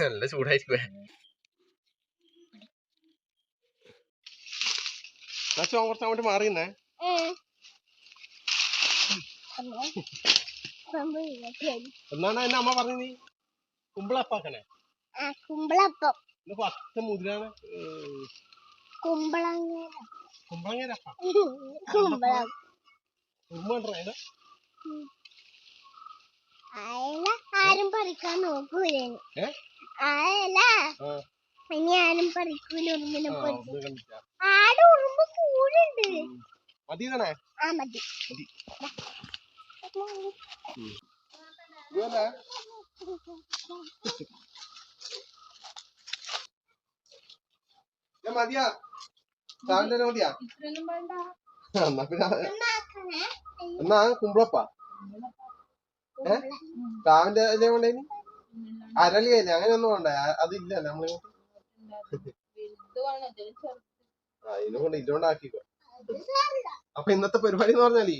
നല്ല ചൂടായിരിക്കും കുറച്ച് അങ്ങോട്ട് മാറിയുന്നേ. എന്നാണ് എന്നെ അമ്മ പറഞ്ഞു നീ? കുമ്പളപ്പാക്കണേ കുമ്പളപ്പം. പത്ത് മുതിരാണ്. കുമ്പളങ്ങ കുമ്പളങ്ങ കുമ്പളം. ഉമ്മ ഉണ്ടോ? അയല ആരും പറിക്കാൻ നോക്കൂലേ ഏ? അയല ഇനി ആരും പറിക്കൂല ഉറുമ്പിനെ. ആടെ ഉറുമ്പ് കൂടുണ്ട്. ആ മതി. മതിയാ. മതിയാ? എന്നാ പിന്നെ എന്നാ കുമ്പളപ്പ? ഏ? രാവിലെ അല്ലേ കൊണ്ടേനി? അരളിയല്ലേ? അങ്ങനെ ഒന്നും വേണ്ട അതില്ല നമ്മൾ. ആ ഇതിനുകൊണ്ട് ഇതുകൊണ്ടാക്കിക്കോ. അപ്പൊ ഇന്നത്തെ പരിപാടി എന്ന് പറഞ്ഞാലേ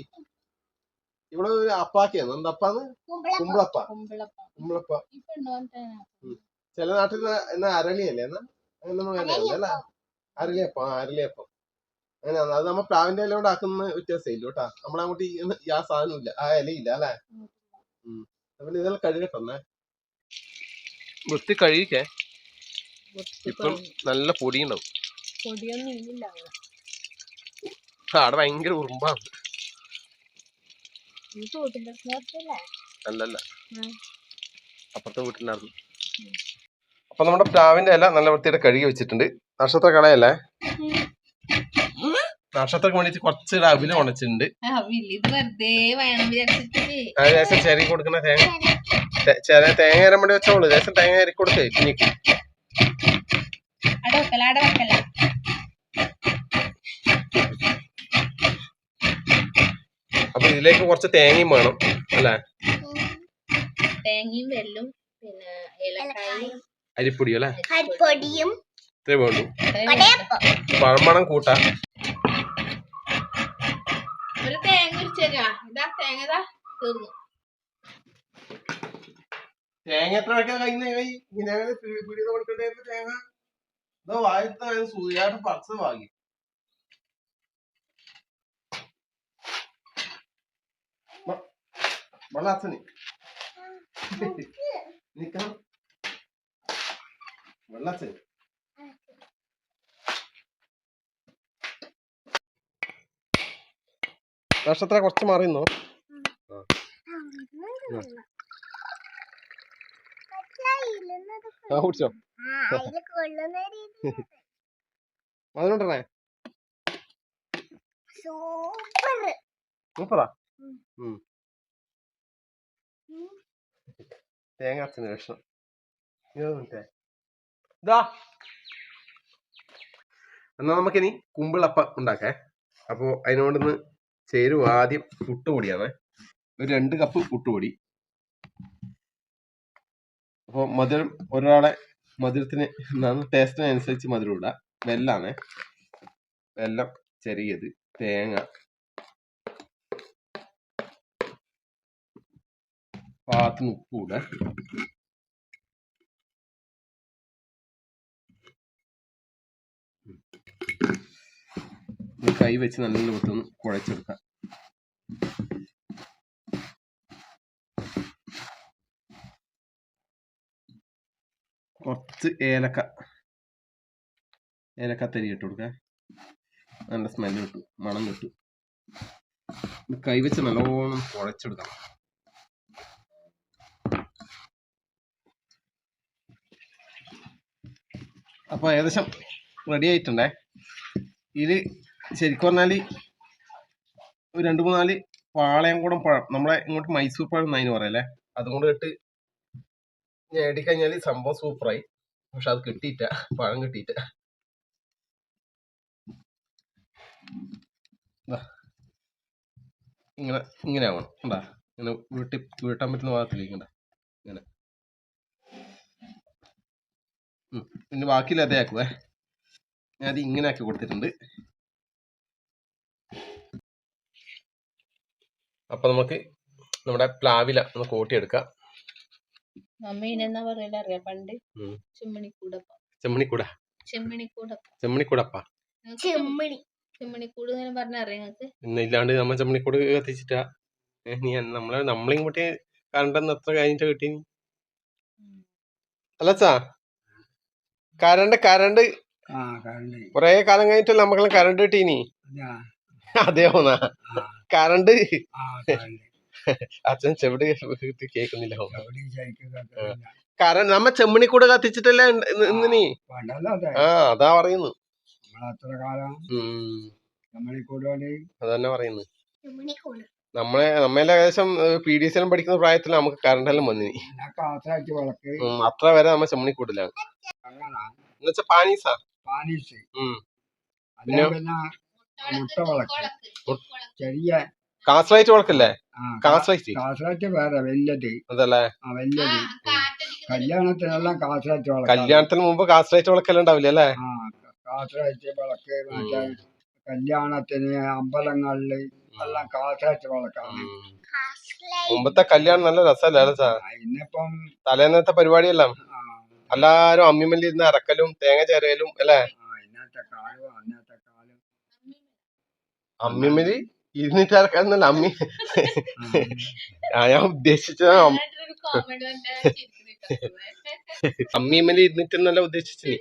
ഇവിടെ ഒരു അപ്പാക്കിയാണ് എന്തപ്പാന്ന് കുമ്പളപ്പം. കുമ്പളപ്പ. ചില നാട്ടിൽ എന്നാ അരളിയല്ലേ? എന്നാ അങ്ങനെ നമ്മൾ അല്ല? അരളിയപ്പം. ആ അരളിയപ്പം. അങ്ങനെ അത് നമ്മ പ്ലാവിന്റെ ഇല കൊണ്ട് ആക്കുന്ന വ്യത്യാസമില്ല കേട്ടാ. നമ്മളങ്ങോട്ട് ഈ ആ സാധനം ഇല്ല ആ ഇലയില്ല അല്ലേ? ഇതെല്ലാം കഴുകട്ടെ വൃത്തി കഴുകിക്കേ. ഇപ്പം നല്ല പൊടിയുണ്ടാവും. പൊടിയൊന്നും ഇല്ല അവിടെ ഭയങ്കര ഉറുമ്പാണ്. അല്ലല്ല. അപ്പുറത്തെ വീട്ടിലായിരുന്നു അപ്പൊ നമ്മുടെ പ്ലാവിന്റെ ഇല നല്ല വൃത്തിയായിട്ട് കഴുകി വെച്ചിട്ടുണ്ട്. നക്ഷത്ര കളയല്ലേ നക്ഷത്രക്ക് വേണ്ടിട്ട് കുറച്ച് അവിൽ ഉണച്ചിട്ടുണ്ട് ലേശം കൊടുക്കുന്ന തേങ്ങ. ചെറിയ തേങ്ങ അരൻ വേണ്ടി വെച്ചോളൂ. ദേശം തേങ്ങ അരി കൊടുക്കേ കുഞ്ഞിക്ക് അപ്പൊ ഇതിലേക്ക് കുറച്ച് തേങ്ങയും വേണം അല്ലേ? തേങ്ങയും വെല്ലും പിന്നെ ഏലക്കായും. അരിപ്പൊടി അല്ലേ? അരിപ്പൊടിയും. ഇത്രേ വേണ്ടു. പഴമണം കൂട്ടാ ഒരു തേങ്ങ ഇതാ തേങ്ങ ഇതാ തീർന്നു. തേങ്ങ എത്ര വെക്കാൻ കഴിയുന്ന? കൈ ഇങ്ങനെ പിടിയത് കൊടുക്കണ്ടായിരുന്നു തേങ്ങ. ഇതോ വാങ്ങി. വെള്ളാച്ചന് നിക്കണം. വെള്ളാച്ചന് നക്ഷത്ര കുറച്ച് മാറിയുന്നോ ആ. കുടിച്ചോ? അതിനുണ്ടേ സൂപ്പറാ. തേങ്ങ അച്ഛന് വിഷം ഇതാ എന്നാ നമുക്കിനി കുമ്പിളപ്പം ഉണ്ടാക്കേ. അപ്പോ അതിനോടൊന്ന് ചേരുവ ആദ്യം പുട്ടുപൊടിയാണ് ഒരു രണ്ട് കപ്പ് പുട്ടുപൊടി. അപ്പോൾ മധുരം ഒരാളെ മധുരത്തിന് ടേസ്റ്റിന് ടേസ്റ്റിനനുസരിച്ച് മധുരം ഇടുക വെല്ലാണ് വെല്ലം ചെറിയത് തേങ്ങ. പാത്തിന് ഉപ്പ് ഇടുക കൈ വെച്ച് നല്ല ഒന്ന് കുഴച്ചെടുക്കാം. കുറച്ച് ഏലക്ക ഏലക്കത്തരി ഇട്ട് കൊടുക്കാം നല്ല സ്മെല്ല് കിട്ടും മണം കിട്ടും. കൈ വെച്ച് നല്ലോണം കുഴച്ചെടുക്കണം. അപ്പോൾ ഏകദേശം റെഡി ആയിട്ടുണ്ടേ? ഇത് ശരിക്കും പറഞ്ഞാൽ രണ്ട് മൂന്നാൽ പാളയംകുടം പഴം നമ്മളെ ഇങ്ങോട്ട് മൈസൂർ പഴം എന്നതിന് പറയല്ലേ? അതുകൊണ്ട് ഇട്ട് നേടിക്കഴിഞ്ഞാൽ സംഭവം സൂപ്പറായി. പക്ഷെ അത് കിട്ടിയിട്ട പഴം കിട്ടിയിട്ട. ഇങ്ങനെ ഇങ്ങനെ ആവണം. ഉണ്ടാ ഇങ്ങനെ വീട്ടി വീട്ടാൻ പറ്റുന്ന ഭാഗത്തിലേക്ക് ഉണ്ടാ ഇങ്ങനെ. പിന്നെ ബാക്കിയില്ല അതേ ആക്കുവേ. ഞാൻ അത് ഇങ്ങനെ ആക്കി കൊടുത്തിട്ടുണ്ട്. അപ്പൊ നമുക്ക് നമ്മുടെ പ്ലാവില പറയല അറിയാം? പണ്ട്. ചെമ്മണിക്കൂടപ്പം. ചെമ്മണിക്കൂട. ചെമ്മണിക്കൂടപ്പം. ചെമ്മണിക്കൂടപ്പ. ചെമ്മണി. ചെമ്മണിക്കൂട് ഇങ്ങനെ പറഞ്ഞറിയാം നിങ്ങക്ക് ഇന്ന് ഇല്ലാണ്ട് നമ്മ ചെമ്മണിക്കൂട് കത്തിച്ചിട്ടാ. നീ നമ്മളെ നമ്മളെ നമ്മളിങ്ങോട്ട് കറണ്ട് എത്ര കഴിഞ്ഞിട്ട് കിട്ടി? അല്ല സാ കറണ്ട് കറണ്ട് ആ കറണ്ട് കൊറേ കാലം കഴിഞ്ഞിട്ടല്ല നമ്മളെ കറണ്ട് കിട്ടീനി അതാ അതേപോന്നാ ആ. കറണ്ട്. അച്ഛൻ ചെവിടെ കേക്കുന്നില്ല കാരണം നമ്മ ചെമ്മണി കൂടെ നമ്മ ചെമ്മണിക്കൂട് കത്തിച്ചിട്ടല്ലേ അതെ. ആ അതാ പറയുന്നു. അതന്നെ പറയുന്നു. നമ്മളെ നമ്മളെ ഏകദേശം പി ഡി എസ് എല്ലാം പഠിക്കുന്ന പ്രായത്തിൽ നമുക്ക് കറണ്ട് എല്ലാം വന്നിനി പിന്നെ കാസായിട്ട് അത്ര വരെ നമ്മ ചെമ്മണിക്കൂടിലാണ് കൂടുതലാണ് എന്നുവെച്ചാ പാനീസാ. പാനീസ്. പിന്നെ മുട്ട വിളക്ക്. ചെറിയ കാസ്ലൈറ്റ് വിളക്കല്ലേ? ആ കാസറൈറ്റ് കാസറായിട്ട് വേറെ വലിയത്. അതല്ലേ? ആ വലിയത്. കല്യാണത്തിനെല്ലാം കാസ്ലൈറ്റ് വളക്ക. കല്യാണത്തിന് മുമ്പ് കാസ്ലൈറ്റ് വിളക്കെല്ലാം ഉണ്ടാവില്ല അല്ലേ? ആ കാസറായിട്ട് വിളക്ക് മറ്റേ കല്യാണത്തിന് അമ്പലങ്ങളിൽ എല്ലാം കാസ്ലൈറ്റ് വളക്കാണ്. മുമ്പത്തെ കല്യാണം നല്ല രസമല്ലേ സാർ? ആ, ഇന്നിപ്പം തലേന്നത്തെ പരിപാടിയെല്ലാം. എല്ലാരും അമ്മിമല്ലി ഇരുന്ന് അറക്കലും തേങ്ങ ചേരലും അല്ലേ? ഇന്നത്തെ കാലം അമ്മിമല്ലി ഇരുന്നിട്ട് ഇറക്കാന്നല്ല അമ്മി. ഞാൻ ഉദ്ദേശിച്ചത് അം- കോമഡി അമ്മിമല്ലി ഇരുന്നിട്ടെന്നല്ല ഉദ്ദേശിച്ചു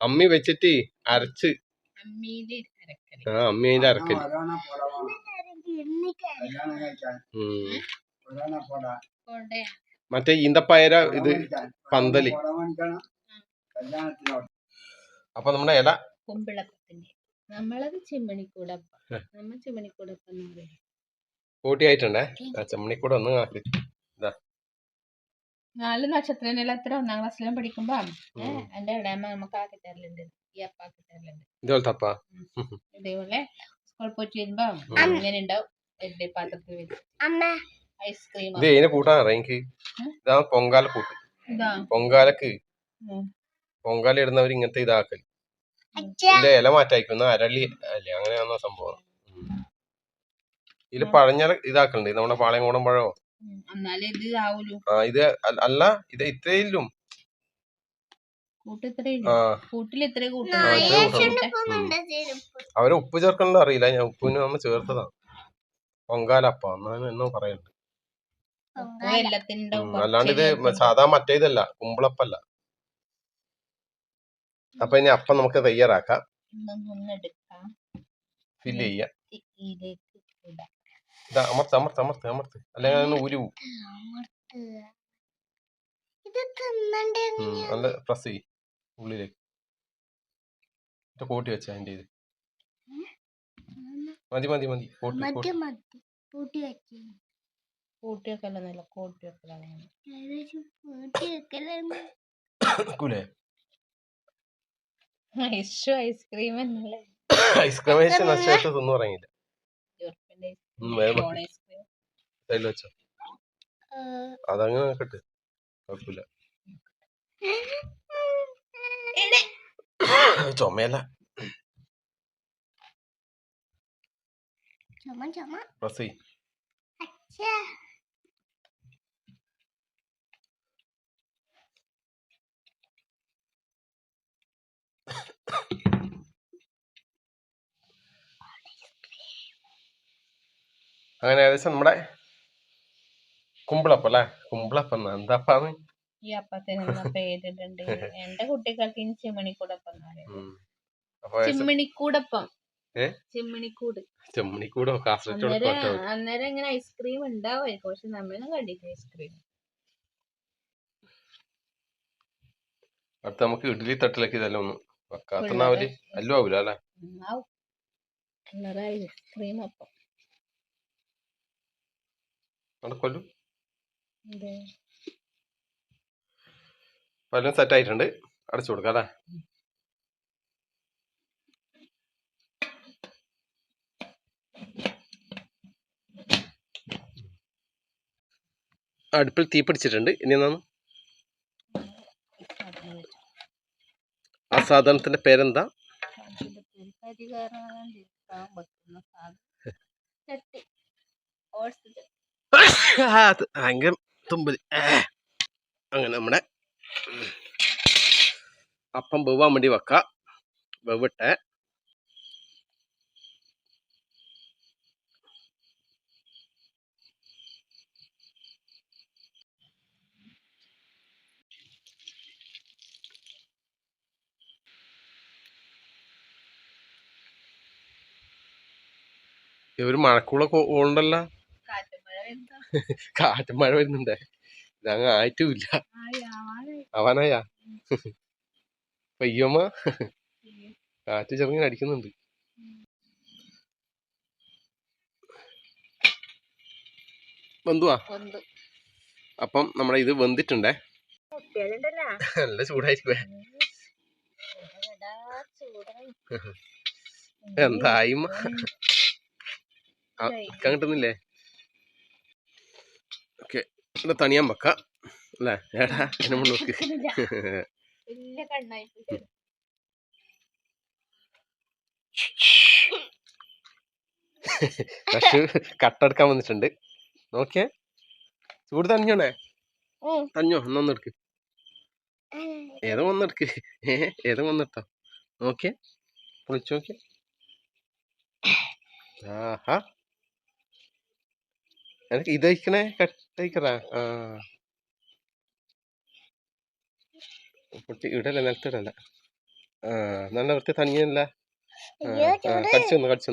അമ്മി വെച്ചിട്ട് അരച്ച്. ആ അമ്മി അതിന്റെ അരക്കൽ മറ്റേ ഈന്തപ്പയര ഇത് പന്തലി. അപ്പൊ നമ്മുടെ ഇല കുമ്പിളപ്പത്തിന്റെ നമ്മളത് ചെമ്മണിക്കൂടപ്പം. നമ്മ ചെമ്മണിക്കൂടപ്പം എന്ന് പറയും. കൂട്ടിയായിട്ടുണ്ടേ ആ ചെമ്മണിക്കൂടെ ഒന്ന് ആക്കി നാല് നക്ഷത്ര എത്ര ഒന്നാം ക്ലാസ്സിലും പഠിക്കുമ്പോ. എന്റെ ഇടയമ്മ നമുക്ക് ആക്കി തരലുണ്ട് ഈ അപ്പ ആക്കി തരലുണ്ട് ഇതുപോലെ സ്കൂളിൽ പോയിട്ട് വരുമ്പോ ഇങ്ങനെ ഉണ്ടാവും. എന്റെ പാത്രത്തിൽ വെച്ച്. ഐസ്ക്രീം ഇത് ഇതിനെ കൂട്ടാൻ എനിക്ക്. ഇതാ പൊങ്കാല കൂട്ട്. ഇതാ. പൊങ്കാലക്ക്. പൊങ്കാല ഇടുന്നവർ ഇങ്ങനത്തെ ഇതാക്കൽ ഇതിന്റെ ഇല മാറ്റായിക്കുന്ന അരളി അല്ലേ? അങ്ങനെയാണോ സംഭവം. ഇതിൽ പഴഞ്ഞ ഇതാക്കണ്ടേ നമ്മുടെ പാളയംകോടൻ ആവൂലു ആ ഇത് അല്ല ഇത് ഇത്രയില്ലും. അവർ ഉപ്പ് ചേർക്കണ്ട അറിയില്ല. ഞാൻ ഉപ്പിന് നമ്മ ചേർത്തതാ. പൊങ്കാലപ്പ. എന്നാണ് എന്നോ പറയണ്ട്. അല്ലാണ്ട് ഇത് സാധാ മറ്റേ ഇതല്ല കുമ്പളപ്പല്ല. അപ്പൊ ഇനി അപ്പം നമുക്ക് തയ്യാറാക്കാം. ഫില്ല് ചെയ്യാം. അമർത്ത് അമർത്ത് അമർത്ത് അമർത്ത്. അല്ലെങ്കിൽ അതിന് ഉരു ഉം, നല്ല പ്രസ് ചെയ്യും. ഉള്ളിലേക്ക്. കൂട്ടി വെച്ച അതിന്റെ ഇത് മതി മതി മതി. കൂട്ടി കൂട്ടി. കൂട്ടി വെക്കലെന്നല്ല കൂട്ടി വെക്കലാണ് വെക്കൂലേ? ഐഷു ഐസ്ക്രീം ഐസ്ക്രീം കഴിച്ച് വെക്ക്. കോൺ ഐസ്ക്രീം സൈഡിൽ വെച്ചോ അതങ്ങനെ നിൽക്കട്ടെ കുഴപ്പമില്ല ചുമയല്ല. പ്രസ് ചെയ്യും അങ്ങനെ ഏകദേശം നമ്മുടെ കുമ്പിളപ്പം അല്ലേ? കുമ്പിളപ്പം എന്താപ്പാന്ന് ഈ അപ്പത്തിന് പേരിട്ടുണ്ട് എന്റെ ചെമ്മണിക്കൂടപ്പം ചെമ്മണിക്കൂടപ്പം? ചെമ്മണിക്കൂട്. ചെമ്മണിക്കൂടോ അന്നേരം ഇങ്ങനെ ഐസ്ക്രീം ഉണ്ടാവുമായിരിക്കും. പക്ഷെ ഐസ്ക്രീം അടുത്ത നമുക്ക് ഇഡ്ഡലി തട്ടിലേക്ക് ഇതെല്ലാം ഒന്ന് വെക്കാത്തന്നാവൽ അല്ലോ ആവൂല അല്ലേ? ഐസ്ക്രീം അപ്പം. അപ്പൊ എല്ലാം സെറ്റ് ആയിട്ടുണ്ട്. അടച്ചു കൊടുക്കാം അല്ലേ? അടുപ്പിൽ തീ പിടിച്ചിട്ടുണ്ട്. ഇനി എന്നാണ്. ആ സാധനത്തിന്റെ പേരെന്താ അതിന്റെ പേര് കരികാരാണ്ടിരിക്കാൻ വെക്കുന്ന സാധനം ചട്ടി ഓട്സ് ചട്ടി ആ, അത് ഭയങ്കര തുമ്പൽ. അങ്ങനെ നമ്മുടെ അപ്പം വെവാൻ വേണ്ടി വെക്ക. വെവിട്ടെ ഒരു മഴക്കൂളൊക്കെ ഉണ്ടല്ലോ? കാറ്റും മഴ വരുന്നുണ്ട്. ഇതങ്ങ് ആയിട്ടുമില്ല. അവനായാ. പയ്യമ്മ കാറ്റ് ചെറുങ്ങനെ അടിക്കുന്നുണ്ട്. ബന്ധുവാ? അപ്പം നമ്മുടെ ഇത് വെന്തിട്ടുണ്ടേ? നല്ല ചൂടായിരിക്കുവേ. ചൂടായി. എന്തായി കിട്ടുന്നില്ലേ? ഇവിടെ തണിയാൻ വെക്ക. അല്ലേ? ഏടാ എന്നെ നോക്ക്. കണ്ണായി കട്ടെടുക്കാൻ വന്നിട്ടുണ്ട്. നോക്കിയേ. ചൂട് തണിഞ്ഞോണേ? ഒന്നൊന്ന് എടുക്ക് ഏതോ ഒന്നെടുക്ക് ഏ ഏതോ ഒന്നെടുത്തോ നോക്കിയേ. പൊളിച്ചു നോക്കിയേ. ആഹാ. എനിക്ക് ഇതയക്കണേ കട്ടയക്കറാ ആ. പൊട്ടി ഇടല്ല നിലത്തിടല്ല? ആ നല്ല വൃത്തി തനിയല്ല കടിച്ചു കടിച്ചു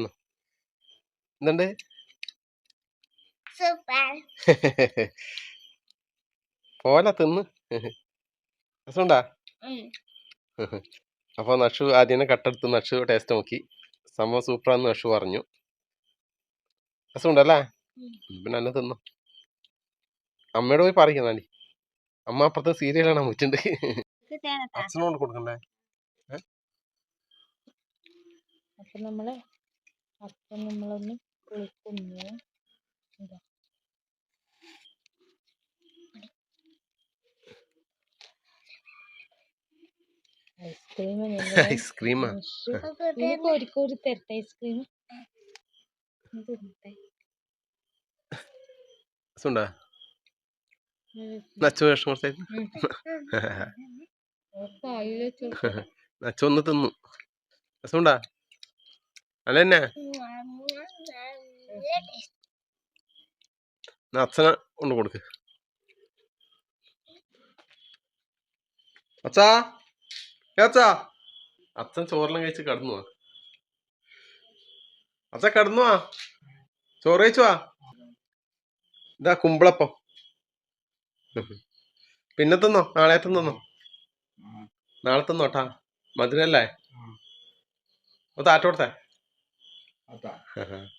എന്തുണ്ട് പോല തിന്ന്. രസമുണ്ടാ? അപ്പൊ അപ്പോൾ നഷു ആദ്യം കട്ടെടുത്ത് നഷു ടേസ്റ്റ് നോക്കി. സംഭവം സൂപ്പറാന്ന് നഷു പറഞ്ഞു. രസമുണ്ടല്ലേ. പിന്നെ എന്നെ തിന്നു. അമ്മയോട് പോയി പറയുന്നാണ്ടി അമ്മ അപ്പുറത്തെ സീരിയൽ വെച്ചിട്ടുണ്ട്. അച്ഛനോട് കൊടുക്കണ്ടേ? അപ്പൊ നമ്മൾ അപ്പൊ നമ്മളൊന്ന് കുളിക്കുന്നു. ഐസ്ക്രീം ഐസ്ക്രീമാ? ഒരിക്കലും കോരി തരട്ടെ ഐസ്ക്രീം. രസമുണ്ടാ നച്ചു വിഷം കൊടുത്തായിരുന്നു നച്ചു ഒന്ന് തിന്നു രസമുണ്ടാ അല്ല തന്നെ അച്ഛനെ കൊണ്ട് കൊടുക്ക് അച്ഛാ അച്ഛാ അച്ഛൻ ചോറെല്ലാം കഴിച്ച് കടന്നു വാ അച്ഛ കടന്നു വാ ചോറ് കഴിച്ചു വാ ഇതാ കുമ്പളപ്പം. പിന്നെ തിന്നോ? നാളെ തിന്നോ? നാളെ തിന്നോട്ടാ മധുരല്ലേ? താറ്റോടത്തെ.